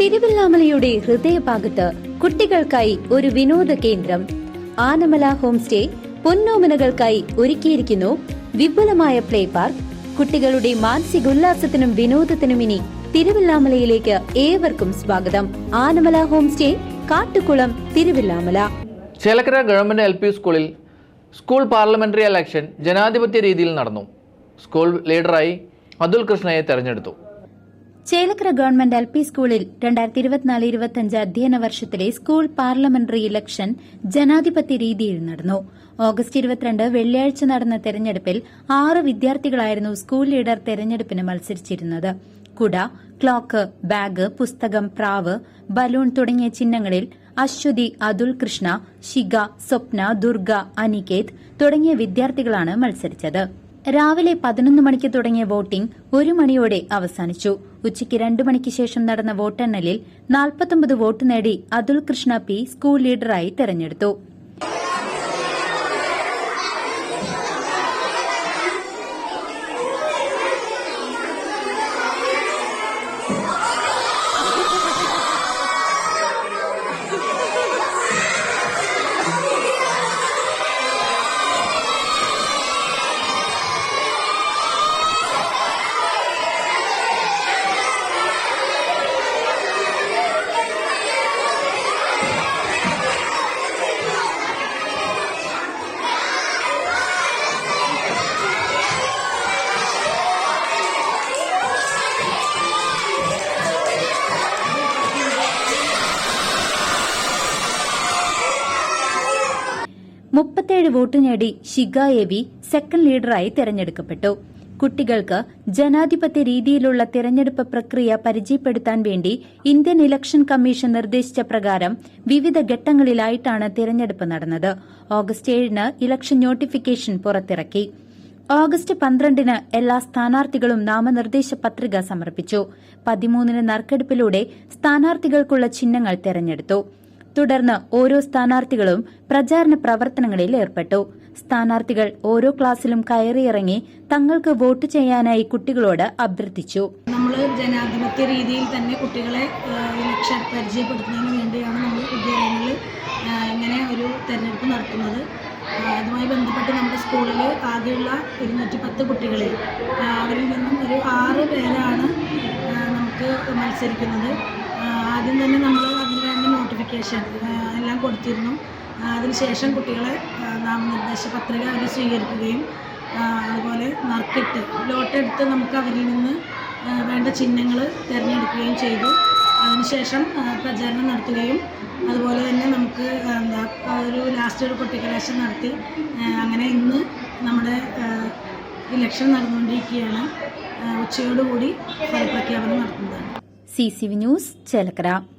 തിരുവല്ലാമലയുടെ ഹൃദയഭാഗത്ത് കുട്ടികൾക്കായി ഒരു വിനോദ കേന്ദ്രം. ആനമല ഹോം സ്റ്റേ പൊന്നോമനകൾക്കായി ഒരുക്കിയിരിക്കുന്നു വിപുലമായ പ്ലേ പാർക്ക്. കുട്ടികളുടെ മാനസിക ഉല്ലാസത്തിനും വിനോദത്തിനും ഇനി തിരുവല്ലാമലയിലേക്ക് ഏവർക്കും സ്വാഗതം. Anamala home stay Kattukulam Thiruvilwamala. Chelakkara government L സ്കൂളിൽ സ്കൂൾ പാർലമെന്ററി ഇലക്ഷൻ ജനാധിപത്യ രീതിയിൽ നടന്നു. സ്കൂൾ ലീഡറായി അതുൽ കൃഷ്ണയെ തെരഞ്ഞെടുത്തു. ചേലക്കര ഗവൺമെന്റ് എൽ പി സ്കൂളിൽ രണ്ടായിരത്തി ഇരുപത്തിനാല് ഇരുപത്തിയഞ്ച് അധ്യയന വർഷത്തിലെ സ്കൂൾ പാർലമെന്ററി ഇലക്ഷൻ ജനാധിപത്യ രീതിയിൽ നടന്നു. ഓഗസ്റ്റ് ഇരുപത്തിരണ്ട് വെള്ളിയാഴ്ച നടന്ന തെരഞ്ഞെടുപ്പിൽ ആറ് വിദ്യാർത്ഥികളായിരുന്നു സ്കൂൾ ലീഡർ തെരഞ്ഞെടുപ്പിന് മത്സരിച്ചിരുന്നത്. കുട ക്ലോക്ക് ബാഗ് പുസ്തകം പ്രാവ് ബലൂൺ തുടങ്ങിയ ചിഹ്നങ്ങളിൽ അശ്വതി അതുൽ കൃഷ്ണ ശിഖ സ്വപ്ന ദുർഗ അനികേത് തുടങ്ങിയ വിദ്യാർത്ഥികളാണ് മത്സരിച്ചത്. രാവിലെ പതിനൊന്ന് മണിക്ക് തുടങ്ങിയ വോട്ടിംഗ് ഒരു മണിയോടെ അവസാനിച്ചു. ഉച്ചയ്ക്ക് രണ്ടു മണിക്ക് ശേഷം നടന്ന വോട്ടെണ്ണലിൽ നാൽപ്പത്തൊമ്പത് വോട്ട് നേടി അതുൽ കൃഷ്ണ പി സ്കൂൾ ലീഡറായി തെരഞ്ഞെടുത്തു. മുപ്പത്തേഴ് വോട്ട് നേടി ഷിഗ എ വി സെക്കൻഡ് ലീഡറായി തെരഞ്ഞെടുക്കപ്പെട്ടു. കുട്ടികൾക്ക് ജനാധിപത്യ രീതിയിലുള്ള തിരഞ്ഞെടുപ്പ് പ്രക്രിയ പരിചയപ്പെടുത്താൻ വേണ്ടി ഇന്ത്യൻ ഇലക്ഷൻ കമ്മീഷൻ നിർദ്ദേശിച്ച പ്രകാരം വിവിധ ഘട്ടങ്ങളിലായിട്ടാണ് തിരഞ്ഞെടുപ്പ് നടന്നത്. ഓഗസ്റ്റ് ഏഴിന് ഇലക്ഷൻ നോട്ടിഫിക്കേഷൻ പുറത്തിറക്കി. ഓഗസ്റ്റ് പന്ത്രണ്ടിന് എല്ലാ സ്ഥാനാർത്ഥികളും നാമനിർദ്ദേശ പത്രിക സമർപ്പിച്ചു. പതിമൂന്നിന് നറുക്കെടുപ്പിലൂടെ സ്ഥാനാർത്ഥികൾക്കുള്ള ചിഹ്നങ്ങൾ തെരഞ്ഞെടുത്തു. തുടർന്ന് ഓരോ സ്ഥാനാർത്ഥികളും പ്രചാരണ പ്രവർത്തനങ്ങളിൽ ഏർപ്പെട്ടു. സ്ഥാനാർത്ഥികൾ ഓരോ ക്ലാസ്സിലും കയറിയിറങ്ങി തങ്ങൾക്ക് വോട്ട് ചെയ്യാനായി കുട്ടികളോട് അഭ്യർത്ഥിച്ചു. നമ്മൾ ജനാധിപത്യ രീതിയിൽ തന്നെ കുട്ടികളെ ഇലക്ഷൻ പരിചയപ്പെടുത്തുന്നതിന് വേണ്ടിയാണ് നമ്മൾ വിദ്യാലയങ്ങളിൽ ഇങ്ങനെ ഒരു തെരഞ്ഞെടുപ്പ് നടത്തുന്നത്. അതുമായി ബന്ധപ്പെട്ട് നമ്മുടെ സ്കൂളിൽ ആകെയുള്ള ഇരുന്നൂറ്റി പത്ത് കുട്ടികളിൽ അവരിൽ നിന്നും ഒരു ആറ് പേരാണ് നമുക്ക് മത്സരിക്കുന്നത്. ആദ്യം തന്നെ നോട്ടിഫിക്കേഷൻ എല്ലാം കൊടുത്തിരുന്നു. അതിനുശേഷം കുട്ടികളെ നാമനിർദ്ദേശ പത്രിക അവർ സ്വീകരിക്കുകയും അതുപോലെ നറുക്കിട്ട് ലോട്ടെടുത്ത് നമുക്ക് അവരിൽ നിന്ന് വേണ്ട ചിഹ്നങ്ങൾ തിരഞ്ഞെടുക്കുകയും ചെയ്തു. അതിനുശേഷം പ്രചാരണം നടത്തുകയും അതുപോലെ തന്നെ നമുക്ക് എന്താ ഒരു ലാസ്റ്റ് ഒരു കൊട്ടിക്കലാശം നടത്തി അങ്ങനെ ഇന്ന് നമ്മുടെ ഇലക്ഷൻ നടന്നുകൊണ്ടിരിക്കുകയാണ്. ഉച്ചയോടുകൂടി ഫലപ്രഖ്യാപനം നടത്തുന്നതാണ്. C C V news Chelakkara.